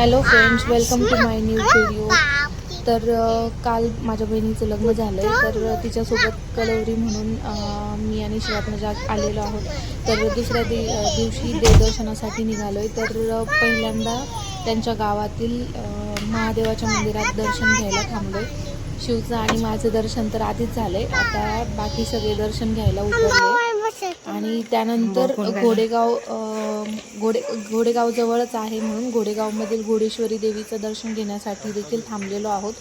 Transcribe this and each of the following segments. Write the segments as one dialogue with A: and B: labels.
A: Hello friends welcome to my new video तर काल माझ्या बहिणीचं लग्न झालं आहे तर तिच्यासोबत कलवरी म्हणून मी आणि शिवात्मजा आलेलो आहोत. तर दुसऱ्या दि दिवशी देवदर्शनासाठी निघालो आहे तर पहिल्यांदा त्यांच्या गावातील महादेवाच्या मंदिरात दर्शन घ्यायला थांबलो आहे शिवचं आणि माझं दर्शन तर आधीच झालं आहे आता बाकी सगळे दर्शन घ्यायला उतरले आणि त्यानंतर घोडेगाव घोडे घोडेगाव जवळच आहे म्हणून घोडेगावमधील घोडेश्वरी देवीचं दर्शन घेण्यासाठी देखील थांबलेलो आहोत.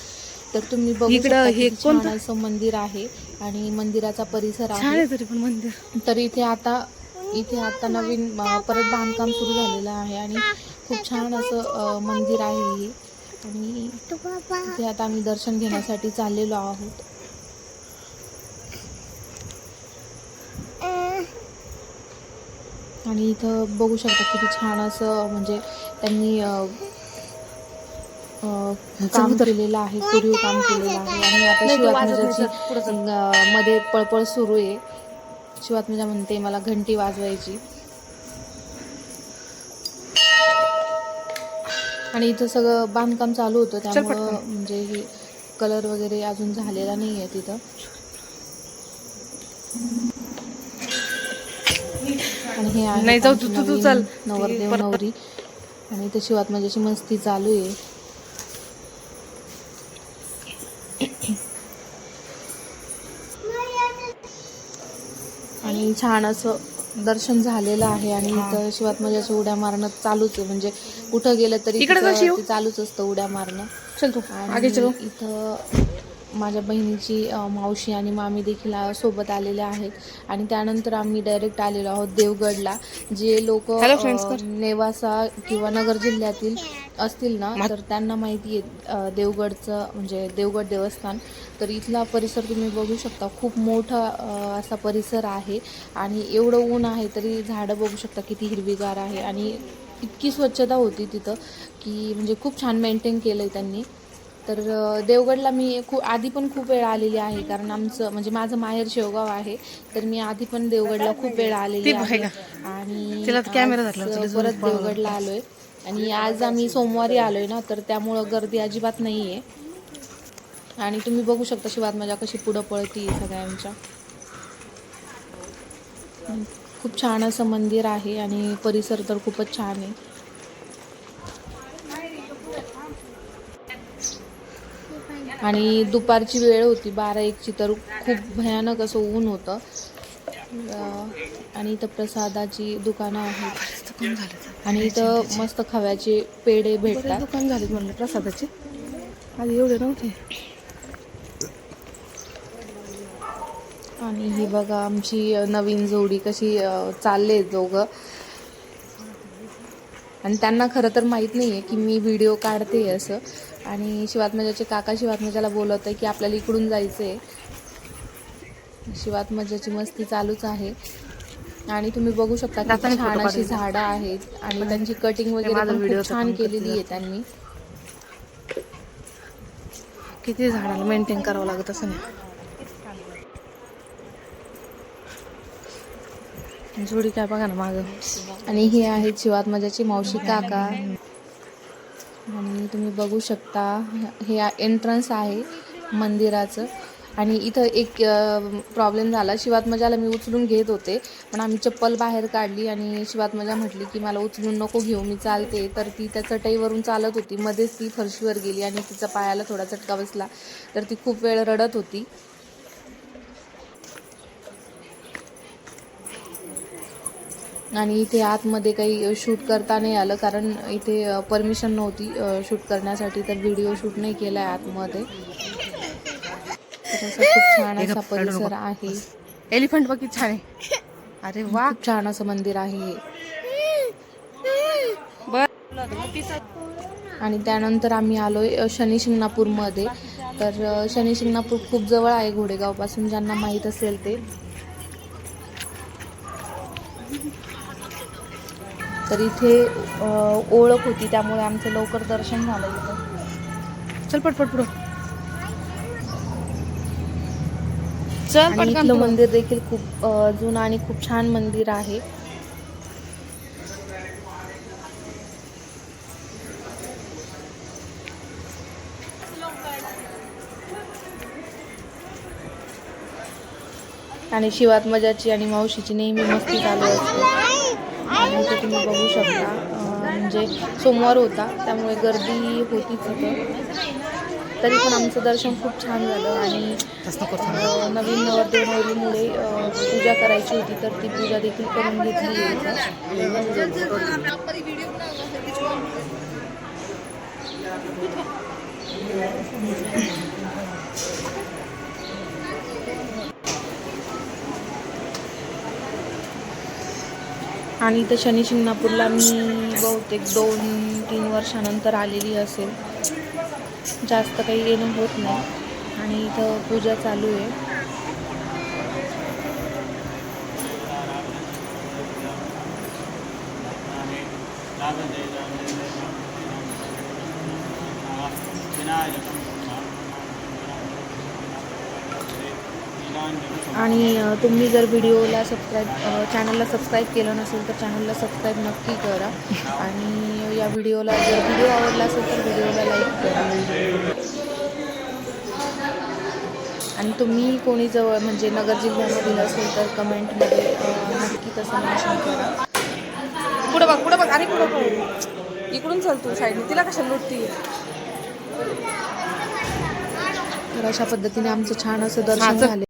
A: तर तुम्ही बघू शकता
B: हे
A: छान? असं मंदिर आहे आणि मंदिराचा परिसर आहे.
B: आहे तरी पण मंदिर.
A: तर इथे आता इथे आता नवीन परत बांधकाम सुरू झालेलं आहे आणि खूप छान असं मंदिर आहे हे. आणि इथे आता आम्ही दर्शन घेण्यासाठी चाललेलो आहोत. आणि इथं बघू शकता किती छान असं म्हणजे त्यांनी काम केलेलं आहे कोरीव काम केलेलं आहे. आणि आता शिवात्मजाची मध्ये पळपळ सुरू आहे. शिवात्मजा म्हणते मला घंटी वाजवायची. आणि इथं सगळं बांधकाम चालू होतं त्यामुळं. म्हणजे हे कलर वगैरे अजून झालेला नाही आहे तिथं. आणि हे आहे
B: नाही, जाऊ तू- तू- तू
A: नवीन
B: चल.
A: नवरदेव नवरी. आणि इथं शिवात्मजाची मस्ती चालू आहे. आणि छान असं दर्शन झालेलं आहे आणि इथं शिवात्मजाच्या उड्या मारणं चालूच आहे. म्हणजे कुठं गेलं तरी चालूच असतं उड्या मारणं.
B: चल तू
A: आणि
B: आगे चलो.
A: इथं माझ्या बहिणीची मावशी आणि मामी देखील सोबत आलेले आहेत. आणि त्यानंतर आम्ही डायरेक्ट आलेलो आहोत देवगडला जे लोक. नेवासा किंवा नगर जिल्ह्यातील असतील ना तर त्यांना माहिती आहे देवगडचं म्हणजे देवगड देवस्थान. तर इथला परिसर तुम्ही बघू शकता खूप मोठा असा परिसर आहे. आणि एवढं ऊन आहे तरी झाडं बघू शकता किती हिरवीगार आहे. आणि इतकी स्वच्छता होती तिथं की म्हणजे खूप छान मेंटेन केलं आहे त्यांनी. तर देवगडला मी खूप आधी पण खूप वेळा आलेली आहे कारण आमचं म्हणजे माझं माहेर शेवगाव आहे तर मी आधी पण देवगडला खूप वेळा आलेली आहे. आणि परत देवगडला आलोय. आणि आज आम्ही सोमवारी आलोय ना तर त्यामुळं गर्दी अजिबात नाही आहे आणि तुम्ही बघू शकता शिवात्मजा कशी पुढं पळती सगळ्यांच्या. खूप छान असं मंदिर आहे आणि परिसर तर खूपच छान आहे. आणि दुपारची वेळ होती बारा एकची तर खूप भयानक असं ऊन होतं. आणि इथं प्रसादाची दुकानं आहेत.
B: दुकान झालं
A: आणि इथं मस्त खव्याचे पेढे भेटतात.
B: दुकान झाले म्हणलं प्रसादाचे. आधी एवढे नव्हते.
A: आणि ही बघा आमची नवीन जोडी कशी चालले दोघं. आणि त्यांना खरं तर माहीत नाही आहे की मी व्हिडिओ काढते असं. आणि शिवात्मजाचे काका शिवात्मजाला बोलवत आहे की आपल्याला इकडून जायचं आहे शिवात्मजाची मस्ती चालूच आहे. आणि तुम्ही बघू शकता की
B: जाताना
A: छान अशी. झाडं आहेत आणि त्यांची कटिंग वगैरे पण खूप छान केलेली आहे. त्यांनी.
B: किती झाडाला मेंटेन करावं लागत असं नाही. जोडी काय बघा ना माग.
A: आणि हे आहेत शिवात्मजाची मावशी काका. आणि तुम्ही बघू शकता हे एंट्रन्स आहे मंदिराचं. आणि इथं एक प्रॉब्लेम झाला. शिवात्मजाला मी उचलून घेत होते पण आम्ही चप्पल बाहेर काढली आणि शिवात्मजा म्हटली की मला उचलून नको घेऊ मी चालते. तर ती त्या चटईवरून चालत होती. मध्येच ती फरशीवर गेली आणि तिचा पायाला थोडा चटका बसला. तर ती खूप वेळ रडत होती. आणि इथे आतमध्ये काही शूट करता नाही आलं कारण इथे परमिशन नव्हती शूट करण्यासाठी तर व्हिडिओ शूट नाही केला आहे आतमध्ये खूप छान असा परिसर. आहे.
B: एलिफंट बघ किती छान आहे. अरे वा.
A: खूप छान असं मंदिर आहे आणि त्यानंतर आम्ही आलोय अ, शनी शिंगणापूरमध्ये तर शनी शिंगणापूर खूप जवळ आहे घोडेगावपासून ज्यांना माहीत असेल ते. तर इथे ओळख होती त्यामुळे आमचं लवकर दर्शन झालं इथं.
B: चल पटपट पुढं. चल
A: इथलं मंदिर देखील खूप जुनं आणि खूप छान मंदिर आहे. आणि शिवात मजाची आणि मावशीची नेहमी मस्ती चालू असते. इथे तुम्ही बघू शकता. म्हणजे सोमवार होता त्यामुळे गर्दी होतीच इथं. तरी पण आमचं दर्शन खूप छान झालं आणि नवीन नवरदेव नवरीमुळे पूजा करायची होती तर ती पूजा देखील करून घेतली आहे आणि इथं शनी शिंगणापूरला मी बहुतेक दोन तीन वर्षानंतर आलेली असेल जास्त काही येणं होत नाही आणि इथं पूजा चालू आहे आणि तुम्ही जर व्हिडिओला सबस्क्राईब चॅनलला सबस्क्राईब केलं नसेल तर चॅनलला सबस्क्राईब नक्की करा. आणि या व्हिडिओला जर व्हिडिओ आवडला असेल तर व्हिडिओला लाईक करा. आणि तुम्ही कोणी जवळ म्हणजे नगर जिल्ह्यामधील असेल तर कमेंटमध्ये नक्की तसं मेन्शन करा.
B: पुढं बघ पुढं बघ आणि पुढं बघ. इकडून चल तू साईडने तिला कशा लुटती
A: तर अशा पद्धतीने आमचं छान असं दर्शन. झाले.